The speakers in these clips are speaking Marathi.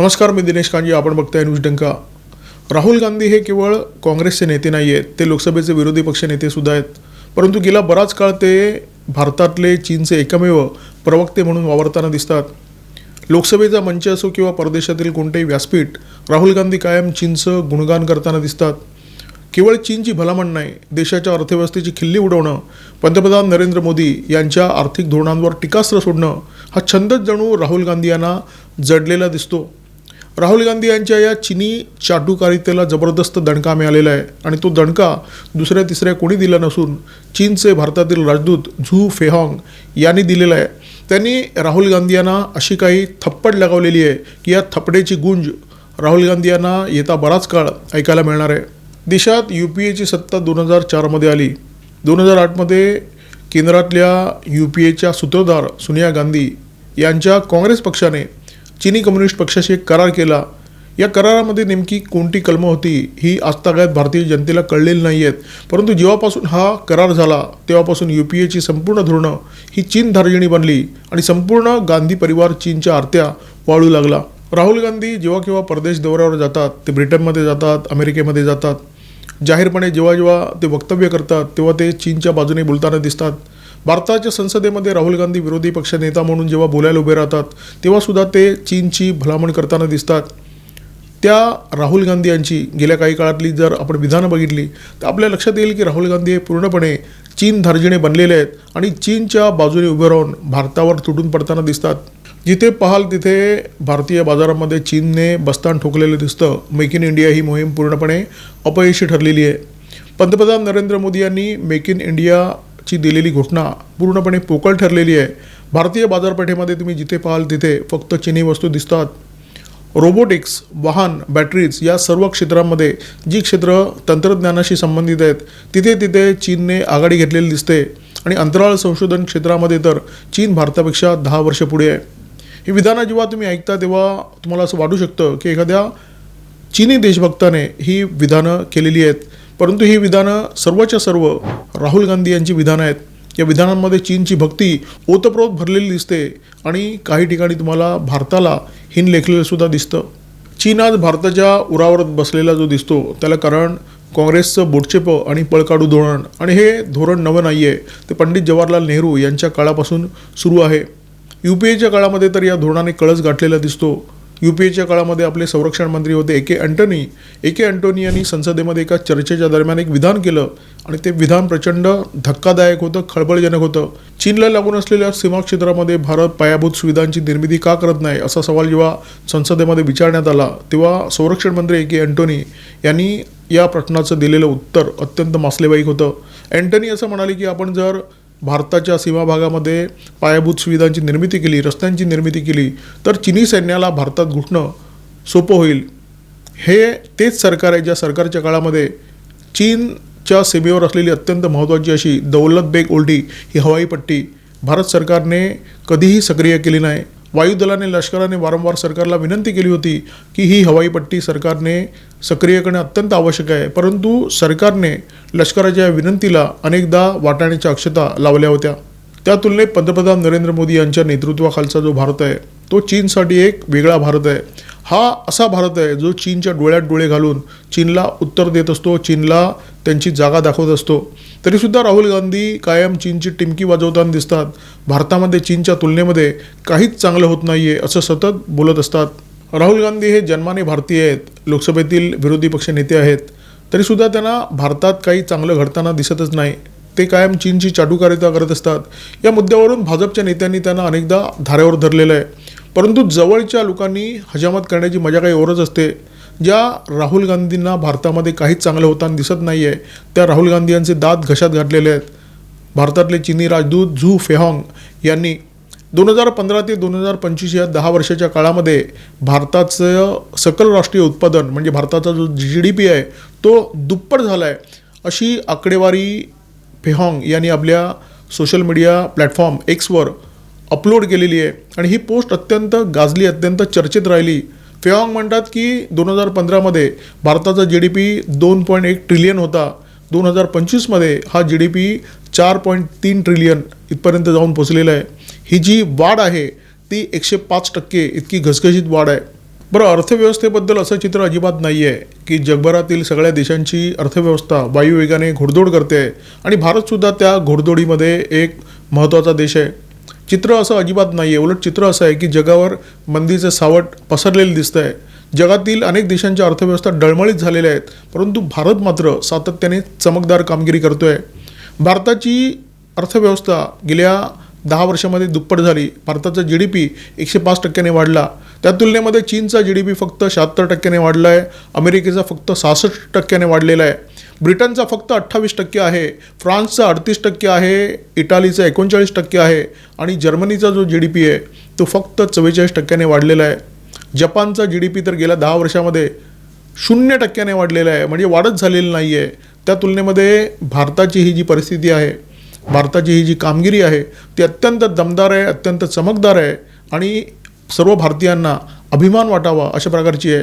नमस्कार मी दिनेश कांजी आपण बघताय न्यूज डंका. राहुल गांधी हे केवळ काँग्रेसचे नेते नाही आहेत ते लोकसभेचे विरोधी पक्ष नेते सुद्धा आहेत. परंतु गेला बराच काळ ते भारतातले चीनचे एकमेव प्रवक्ते म्हणून वावरताना दिसतात. लोकसभेचा मंच असो किंवा परदेशातील कोणतेही व्यासपीठ राहुल गांधी कायम चीनचं गुणगान करताना दिसतात. केवळ चीनची भलामण नाही देशाच्या अर्थव्यवस्थेची खिल्ली उडवणं पंतप्रधान नरेंद्र मोदी यांच्या आर्थिक धोरणांवर टीकास्त्र सोडणं हा छंदच जणू राहुल गांधी यांना जडलेला दिसतो. राहुल गांधी यांच्या या चिनी चाटुकारितेला जबरदस्त दणका मिळालेला आहे आणि तो दणका दुसऱ्या तिसऱ्या कोणी दिला नसून चीनचे भारतातील राजदूत झू फेहॉंग यांनी दिलेला आहे. त्यांनी राहुल गांधी यांना अशी काही थप्पड लगावलेली आहे की या थपडेची गुंज राहुल गांधी यांना येता बराच काळ ऐकायला मिळणार आहे. देशात यू पी एची सत्ता दोन हजार चारमध्ये आली. दोन हजार आठमध्ये केंद्रातल्या यू पी एच्या सूत्रधार सोनिया गांधी यांच्या काँग्रेस पक्षाने चिनी कम्युनिस्ट पक्षाशी एक करार केला. या करारामध्ये नेमकी कोणती कलमं होती ही आजतागायत भारतीय जनतेला कळलेली नाही आहेत परंतु जेव्हापासून हा करार झाला तेव्हापासून यू पी एची संपूर्ण धोरणं ही चीन धार्जिणी बनली आणि संपूर्ण गांधी परिवार चीनच्या आरत्या वाळू लागला. राहुल गांधी जेव्हा केव्हा परदेश दौऱ्यावर जातात ते ब्रिटनमध्ये जातात अमेरिकेमध्ये जातात. जाहीरपणे जेव्हा जेव्हा ते वक्तव्य करतात तेव्हा ते चीनच्या बाजूने बोलताना दिसतात. भारताच्या संसदेमध्ये राहुल गांधी विरोधी पक्ष नेता म्हणून जेव्हा बोलायला उभे राहतात तेव्हासुद्धा ते चीनची भलामण करताना दिसतात. त्या राहुल गांधी यांची गेल्या काही काळातली जर आपण विधानं बघितली तर आपल्या लक्षात येईल की राहुल गांधी हे पूर्णपणे चीन धार्जिणे बनलेले आहेत आणि चीनच्या बाजूने उभे राहून भारतावर तुटून पडताना दिसतात. जिथे पाहाल तिथे भारतीय बाजारामध्ये चीनने बस्तान ठोकलेलं दिसतं. मेक इन इंडिया ही मोहीम पूर्णपणे अपयशी ठरलेली आहे. पंतप्रधान नरेंद्र मोदी यांनी मेक इन इंडिया ची दिलेली घोषणा पूर्णपणे पोकळ ठरलेली आहे. भारतीय बाजारपेठेमध्ये तुम्ही जिथे पाहाल तिथे फक्त चिनी वस्तू दिसतात. रोबोटिक्स वाहन बॅटरीज या सर्व क्षेत्रांमध्ये जी क्षेत्र तंत्रज्ञानाशी संबंधित आहेत तिथे तिथे चीनने आघाडी घेतलेली दिसते. आणि अंतराळ संशोधन क्षेत्रामध्ये तर चीन भारतापेक्षा दहा वर्ष पुढे आहे. ही विधानं जेव्हा तुम्ही ऐकता तेव्हा तुम्हाला असं वाटू शकतं की एखाद्या चीनी देशभक्ताने ही विधानं केलेली आहेत. परंतु ही विधानं सर्वच्या सर्व राहुल गांधी यांची विधानं आहेत. या विधानांमध्ये चीनची भक्ती ओतप्रोत भरलेली दिसते आणि काही ठिकाणी तुम्हाला भारताला हिन लेखलेलं सुद्धा दिसतं. चीन आज भारताच्या उरावर बसलेला जो दिसतो त्याला कारण काँग्रेसचं बोटचेप आणि पळकाडू धोरण आणि हे धोरण नवं नाही आहे ते पंडित जवाहरलाल नेहरू यांच्या काळापासून सुरू आहे. यू पी एच्या काळामध्ये तर या धोरणाने कळस गाठलेला दिसतो. यू पी एच्या काळामध्ये आपले संरक्षण मंत्री होते ए के अँटनी. ए के अँटोनी यांनी संसदेमध्ये एका चर्चेच्या दरम्यान एक विधान केलं आणि ते विधान प्रचंड धक्कादायक होतं खळबळजनक होतं. चीनला लागून असलेल्या सीमा क्षेत्रामध्ये भारत पायाभूत सुविधांची निर्मिती का करत नाही असा सवाल जेव्हा संसदेमध्ये विचारण्यात आला तेव्हा संरक्षण मंत्री ए के अँटोनी यांनी या प्रश्नाचं दिलेलं उत्तर अत्यंत मासलेबाईक होतं. अँटनी असं म्हणाले की आपण जर भारताच्या सीमा भागामध्ये पायाभूत सुविधांची निर्मिती केली रस्त्यांची निर्मिती केली तर चिनी सैन्याला भारतात घुटणं सोपं होईल. हे तेच सरकार आहे ज्या सरकारच्या काळामध्ये चीनच्या सीमेवर असलेली अत्यंत महत्त्वाची अशी दौलत बेग ओल्डी ही हवाई पट्टी भारत सरकारने कधीही सक्रिय केली नाही. वायुदलाने लष्कराने वारंवार सरकारला विनंती केली होती की ही हवाई पट्टी सरकारने सक्रिय करणे अत्यंत आवश्यक आहे. परंतु सरकारने लष्कराच्या या विनंतीला अनेकदा वाटाण्याच्या अक्षता लावल्या होत्या. त्या तुलनेत पंतप्रधान नरेंद्र मोदी यांच्या नेतृत्वाखालचा जो भारत आहे तो चीनसाठी एक वेगळा भारत आहे. हा असा भारत आहे जो चीनच्या डोळ्यात डोळे घालून चीनला उत्तर देत असतो चीनला त्यांची जागा दाखवत असतो. तरीसुद्धा राहुल गांधी कायम चीनची टिमकी वाजवताना दिसतात. भारतामध्ये चीनच्या तुलनेमध्ये काहीच चांगलं होत नाही आहे असं सतत बोलत असतात. राहुल गांधी हे जन्माने भारतीय आहेत लोकसभेतील विरोधी पक्ष नेते आहेत. तरीसुद्धा त्यांना भारतात काही चांगलं घडताना दिसतच नाही. ते कायम चीनची चाटुकारिता करत असतात. या मुद्द्यावरून भाजपच्या नेत्यांनी त्यांना अनेकदा धारेवर धरलेलं आहे. परंतु जवळच्या लोकांनी हजामत करण्याची मजा काही ओरच असते. ज्या राहुल गांधींना भारतामध्ये काहीच चांगलं होताना दिसत नाही आहे त्या राहुल गांधी यांचे दात घशात घातलेले आहेत. भारतातले चीनी राजदूत झू फेहॉंग यांनी दोन हजार पंधरा ते दोन हजार पंचवीस या दहा वर्षाच्या काळामध्ये भारताचं सकल राष्ट्रीय उत्पादन म्हणजे भारताचा जो जी डी पी आहे तो दुप्पट झाला आहे अशी आकडेवारी फेहॉंग यांनी आपल्या सोशल मीडिया प्लॅटफॉर्म एक्सवर अपलोड केलेली आहे. आणि ही पोस्ट अत्यंत गाजली अत्यंत चर्चेत राहिली. फेऑंग म्हणतात की दोन हजार पंधरामध्ये भारताचा जी डी पी दोन पॉईंट एक ट्रिलियन होता. दोन हजार पंचवीसमध्ये हा जी डी पी चार पॉईंट तीन ट्रिलियन इथपर्यंत जाऊन पोचलेला आहे. ही जी वाढ आहे ती एकशे पाच टक्के इतकी घसघशीत वाढ आहे. बरं अर्थव्यवस्थेबद्दल असं चित्र अजिबात नाही आहे की जगभरातील सगळ्या देशांची अर्थव्यवस्था वायुवेगाने घोडदौड करते आहे. आणि भारतसुद्धा त्या घोडदौडीमध्ये एक महत्त्वाचा देश आहे. चित्र असं अजिबात नाही आहे उलट चित्र असं आहे की जगावर मंदीचं सावट पसरलेलं दिसतं आहे जगातील अनेक देशांच्या अर्थव्यवस्था डळमळीत झालेल्या आहेत. परंतु भारत मात्र सातत्याने चमकदार कामगिरी करतो आहे भारताची अर्थव्यवस्था गेल्या दहा वर्षामध्ये दुप्पट झाली. भारताचा जी डी पी एकशे पाच टक्क्याने वाढला. त्या तुलनेमध्ये चीनचा जी डी पी फक्त शहात्तर टक्क्याने वाढला आहे अमेरिकेचा फक्त सहासष्ट टक्क्याने वाढलेला आहे. ब्रिटनचा फक्त अठ्ठावीस टक्के आहे फ्रान्सचा अडतीस टक्के आहे इटालीचा एकोणचाळीस टक्के आहे आणि जर्मनीचा जो जी डी पी आहे तो फक्त चव्वेचाळीस टक्क्याने वाढलेला आहे. जपानचा जी डी पी तर गेल्या दहा वर्षामध्ये शून्य टक्क्याने वाढलेला आहे म्हणजे वाढच झालेली नाही आहे त्या तुलनेमध्ये भारताची ही जी परिस्थिती आहे भारताची ही जी कामगिरी आहे ती अत्यंत दमदार आहे अत्यंत चमकदार आहे आणि सर्व भारतीयांना अभिमान वाटावा अशा प्रकारची आहे.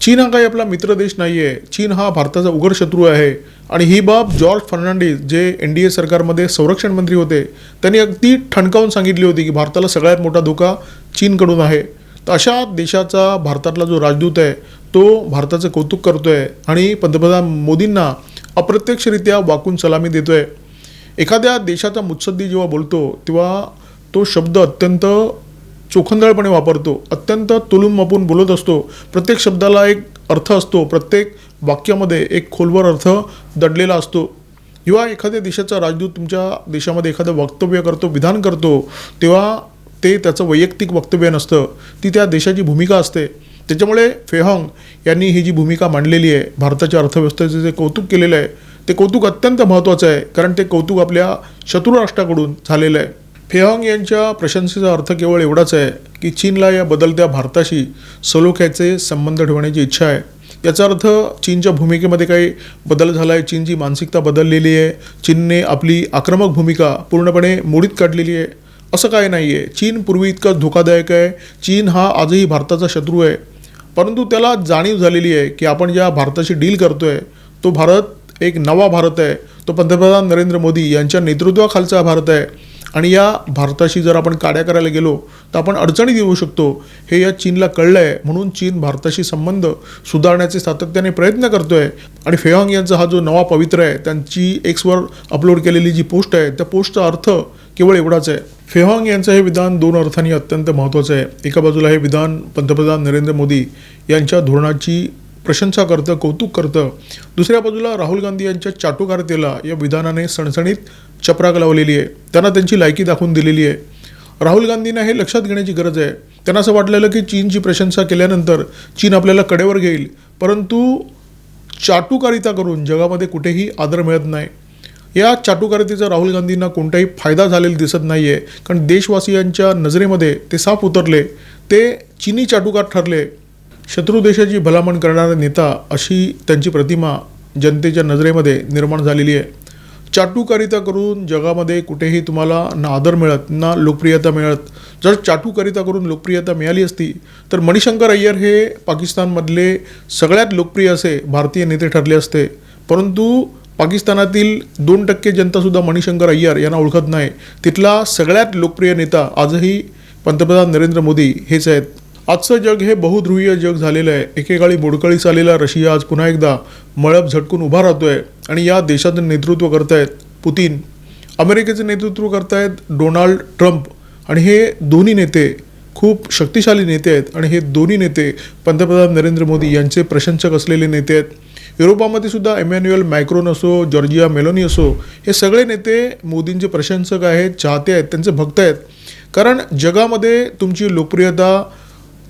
चीन हा काही आपला मित्र देश नाही आहे चीन हा भारताचा उघड शत्रू आहे. आणि ही बाब जॉर्ज फर्नांडिस जे एन डी ए सरकारमध्ये संरक्षण मंत्री होते त्यांनी अगदी ठणकावून सांगितली होती की भारताला सगळ्यात मोठा धोका चीनकडून आहे. तर अशा देशाचा भारतातला जो राजदूत आहे तो भारताचं कौतुक करतो आहे आणि पंतप्रधान मोदींना अप्रत्यक्षरित्या वाकून सलामी देतो आहे एखाद्या देशाचा मुत्सद्दी जेव्हा बोलतो तेव्हा तो शब्द अत्यंत चोखंदळपणे वापरतो. अत्यंत तुलून मापून बोलत असतो. प्रत्येक शब्दाला एक अर्थ असतो. प्रत्येक वाक्यामध्ये एक खोलवर अर्थ दडलेला असतो. जेव्हा एखाद्या देशाचा राजदूत तुमच्या देशामध्ये एखादं वक्तव्य करतो विधान करतो तेव्हा ते त्याचं वैयक्तिक वक्तव्य नसतं. ती त्या देशाची भूमिका असते. त्याच्यामुळे फेहॉंग यांनी ही जी भूमिका मांडलेली आहे भारताच्या अर्थव्यवस्थेचं जे कौतुक केलेलं आहे ते कौतुक अत्यंत महत्त्वाचं आहे. कारण ते कौतुक आपल्या शत्रू राष्ट्राकडून झालेलं आहे. फेहॉंग यांच्या प्रशंसेचा अर्थ केवळ एवढाच आहे की चीनला या बदलत्या भारताशी सलोख्याचे संबंध ठेवण्याची इच्छा आहे. याचा अर्थ चीनच्या भूमिकेमध्ये काही बदल झाला आहे चीनची मानसिकता बदललेली आहे. चीनने आपली आक्रमक भूमिका पूर्णपणे मोडीत काढलेली आहे. असं काय नाही आहे चीन पूर्वी इतका धोकादायक आहे. चीन हा आजही भारताचा शत्रू आहे. परंतु त्याला जाणीव झालेली आहे की आपण ज्या भारताशी डील करतो आहे तो भारत एक नवा भारत आहे. तो पंतप्रधान नरेंद्र मोदी यांच्या नेतृत्वाखालचा भारत आहे. आणि या भारताशी जर आपण काड्या करायला गेलो तर आपण अडचणीत येऊ शकतो. हे या चीनला कळलं आहे म्हणून चीन भारताशी संबंध सुधारण्याचे सातत्याने प्रयत्न करतो आहे आणि फेहांग यांचा हा जो नवा पवित्र आहे त्यांची एक्सवर अपलोड केलेली जी पोस्ट आहे त्या पोस्टचा अर्थ केवळ एवढाच आहे. फेहॉंग यांचं हे विधान दोन अर्थांनी अत्यंत महत्त्वाचं आहे. एका बाजूला हे विधान पंतप्रधान नरेंद्र मोदी यांच्या धोरणाची प्रशंसा करतं कौतुक करतं. दुसऱ्या बाजूला राहुल गांधी यांच्या चाटुकारतेला या विधानाने सणसणीत चपराक लावलेली आहे. त्यांना त्यांची लायकी दाखवून दिलेली आहे. राहुल गांधींना हे लक्षात घेण्याची गरज आहे. त्यांना असं वाटलेलं की चीनची प्रशंसा केल्यानंतर चीन आपल्याला कडेवर घेईल. परंतु चाटुकारिता करून जगामध्ये कुठेही आदर मिळत नाही. या चाटुकारितेचा राहुल गांधींना कोणताही फायदा झालेला दिसत नाही आहे कारण देशवासियांच्या नजरेमध्ये ते साफ उतरले. ते चीनी चाटुकार ठरले. शत्रू देशाची भलामण करणारा नेता अशी त्यांची प्रतिमा जनतेच्या नजरेमध्ये निर्माण झालेली आहे. चाटूकारिता करून जगामध्ये कुठेही तुम्हाला ना आदर मिळत ना लोकप्रियता मिळत. जर चाटूकारिता करून लोकप्रियता मिळाली असती तर मणिशंकर अय्यर हे पाकिस्तानमधले सगळ्यात लोकप्रिय असे भारतीय नेते ठरले असते. परंतु पाकिस्तानातील दोन टक्के जनतासुद्धा मणिशंकर अय्यर यांना ओळखत नाही. तिथला सगळ्यात लोकप्रिय नेता आजही पंतप्रधान नरेंद्र मोदी हेच आहेत. आजचं जग हे बहुध्रुवीय जग झालेलं आहे. एकेकाळी मोडकळीस आलेला रशिया आज पुन्हा एकदा मळब झटकून उभा राहतोय आणि या देशाचं नेतृत्व करतायत पुतीन. अमेरिकेचं नेतृत्व करतायत डोनाल्ड ट्रम्प. आणि हे दोन्ही नेते खूप शक्तिशाली नेते आहेत. आणि हे दोन्ही नेते पंतप्रधान नरेंद्र मोदी यांचे प्रशंसक असलेले नेते आहेत. युरोपामध्ये सुद्धा एमॅन्युअल मॅक्रोन असो जॉर्जिया मेलोनी असो हे सगळे नेते मोदींचे प्रशंसक आहेत चाहते आहेत त्यांचे भक्त आहेत. कारण जगामध्ये तुमची लोकप्रियता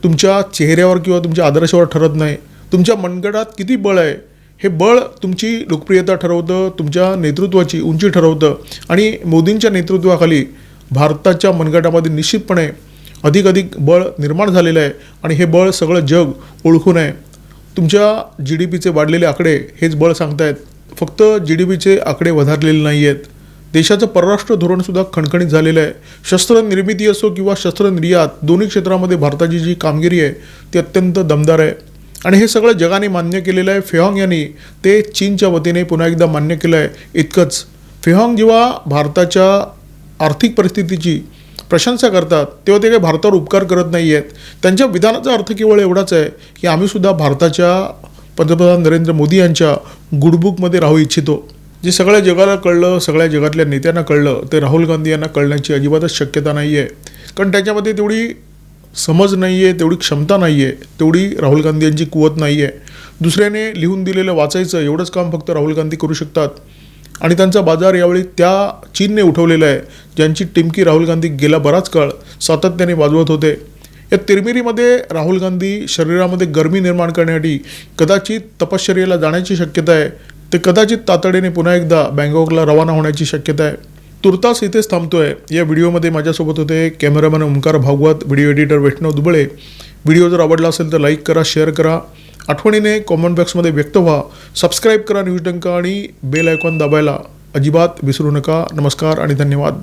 तुमच्या चेहऱ्यावर किंवा तुमच्या आदर्शावर ठरत नाही. तुमच्या मनगटात किती बळ आहे? हे बळ तुमची लोकप्रियता ठरवतं तुमच्या नेतृत्वाची उंची ठरवतं आणि मोदींच्या नेतृत्वाखाली भारताच्या मनगटामध्ये निश्चितपणे अधिक अधिक बळ निर्माण झालेलं आहे आणि हे बळ सगळं जग ओळखून आहे. तुमच्या जी डी पीचे वाढलेले आकडे हेच बळ सांगतायत. फक्त जी डी पीचे आकडे वधारलेले नाही आहेत देशाचं परराष्ट्र धोरणसुद्धा खणखणीत झालेलं आहे. शस्त्र निर्मिती असो किंवा शस्त्र निर्यात दोन्ही क्षेत्रामध्ये भारताची जी कामगिरी आहे ती अत्यंत दमदार आहे. आणि हे सगळं जगाने मान्य केलेलं आहे. फेहॉंग यांनी ते चीनच्या वतीने पुन्हा एकदा मान्य केलं आहे इतकंच. फेहॉंग जेव्हा भारताच्या आर्थिक परिस्थितीची प्रशंसा करतात तेव्हा ते काही भारतावर उपकार करत नाही आहेत त्यांच्या विधानाचा अर्थ केवळ एवढाच आहे की आम्हीसुद्धा भारताच्या पंतप्रधान नरेंद्र मोदी यांच्या गुडबुकमध्ये राहू इच्छितो. जे सगळ्या जगाला कळलं सगळ्या जगातल्या नेत्यांना कळलं ते राहुल गांधी यांना कळण्याची अजिबातच शक्यता नाही आहे कारण त्याच्यामध्ये तेवढी समज नाही आहे तेवढी क्षमता नाही आहे तेवढी राहुल गांधी यांची कुवत नाही आहे दुसऱ्याने लिहून दिलेलं वाचायचं एवढंच काम फक्त राहुल गांधी करू शकतात. आणि त्यांचा बाजार यावेळी त्या चीनने उठवलेला आहे. ज्यांची टिमकी राहुल गांधी गेला बराच काळ सातत्याने वाजवत होते. या तिरमिरीमध्ये राहुल गांधी शरीरामध्ये गरमी निर्माण करण्यासाठी कदाचित तपश्चर्याला जाण्याची शक्यता आहे. ते कदाचित तातडीने पुन्हा एकदा बँकॉकला रवाना होण्याची शक्यता आहे. तुर्तास इथेच थांबतोय. या व्हिडिओमध्ये माझ्यासोबत होते cameraman Omkar Bhagwat video editor Vaishnav Duble. Video जर आवडला असेल तर लाईक करा शेअर करा. आठवणीने कॉमेंट बॉक्समध्ये व्यक्त व्हा. सबस्क्राईब करा न्यूज डंका आणि बेल आयकॉन दाबायला अजिबात विसरू नका. नमस्कार आणि धन्यवाद.